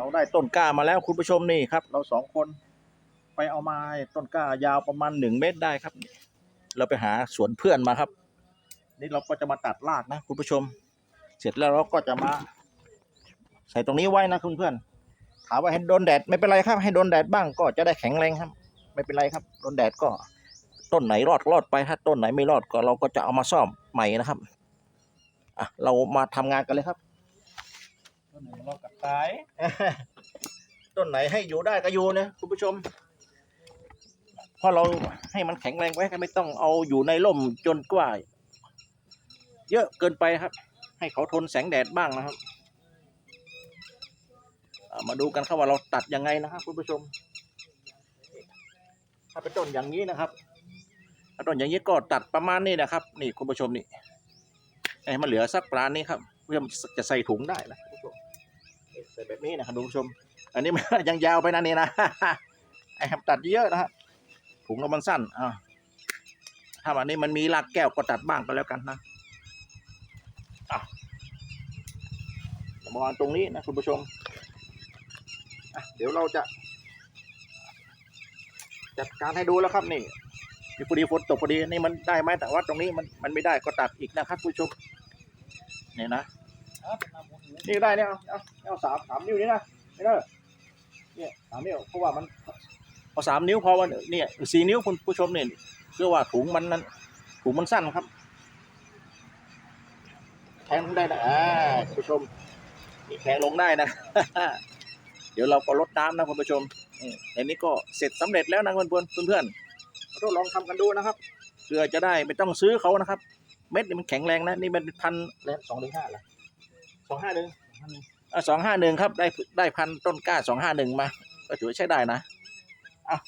เราได้ต้นกล้ามาแล้วคุณผู้ชมนี่ครับ เราสองคน ไปเอามาต้นกล้ายาวประมาณหนึ่งเมตรได้ครับ เราไปหาสวนเพื่อนมาครับ นี่เราก็จะมาตัดรากนะคุณผู้ชม เสร็จแล้วเราก็จะมา ใส่ตรงนี้ไว้นะคุณเพื่อนถามว่าให้โดนแดดไม่เป็นไรครับ ให้โดนแดดบ้างก็จะได้แข็งแรงครับ ไม่เป็นไรครับ โดนแดดก็ ต้นไหนรอดรอดไปถ้าต้นไหนไม่รอดก็เราก็จะเอามาซ่อมใหม่นะครับอะเรามาทำงานกันเลยครับ ต้นไหนมันรอดกับตาย ต้นไหนให้อยู่ได้ก็อยู่นะคุณผู้ชมเพราะเราให้มันแข็งแรงไว้ก็ไม่ต้องเอาอยู่ในร่มจนกว่า เยอะเกินไปครับ ให้เขาทนแสงแดดบ้างนะครับมาดูกันครับว่าเราตัดยังไงนะครับคุณผู้ชม ถ้าเป็นต้นอย่างนี้นะครับถ้าต้นอย่างนี้ก็ตัดประมาณนี้นะครับ นี่คุณผู้ชมนี่ให้มันเหลือสักปราณนี้ครับ เพื่อจะใส่ถุงได้นะคุณผู้ชม ส่แบบนี้นะครับคุณผู้ชม อันนี้มันยังยาวไปนะนี่นะไอ้ครับตัดเยอะนะครับถุงเรามันสั้นอ่าถ้าวันนี้มันมีรากแก้วก็ตัดบ้างก็แล้วกันนะอะมาวางตรงนี้นะคุณผู้ชม เดี๋ยวเราจะ จัดการให้ดูแล้วครับนี่นี่พอดีฝนตกพอดีนี่มันได้ไหมแต่ว่าตรงนี้มันมันไม่ได้ก็ตัดอีกนะครับคุณผู้ชมเนี่ยนะ นน้ำหมูหมูนี่ก็ได้เนี่ยเอาเอาเอาสามสามนิ้วนี่นะนี่เนอะเนี่ยสามนิ้วเพราะว่ามันเอาสามนิ้วพอวันเนี่ยสี่นิ้วคุณผู้ชมเนี่ยเพื่อว่าถุงมันนั้นถุงมันสั้นครับ แทงลงได้นะอ่าคุณผู้ชมนี่แทงลงได้นะ เดี๋ยวเราก็ลดน้ำนะคุณผู้ชมนี่อันนี้ก็เสร็จสำเร็จแล้วนะเพื่อนเพื่อนเพื่อนๆทดลองทำกันดูนะครับเพื่อจะได้ไม่ต้องซื้อเขานะครับ เม็ดนี่มันแข็งแรงนะนี่มันเป็นพันแล้วสองถึงห้าละ สองห้าหนึ่งสองห้าหนึ่งครับได้ได้พันต้นกล้าสองห้าหนึ่งมา ก็ถือว่าใช้ได้นะอะ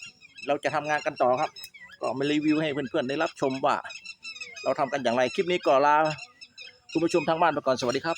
เราจะทำงานกันต่อครับ ก็มารีวิวให้เพื่อนๆได้รับชมว่า เราทำกันอย่างไรคลิปนี้ก็ลาคุณผู้ชมทางบ้านไปก่อนสวัสดีครับ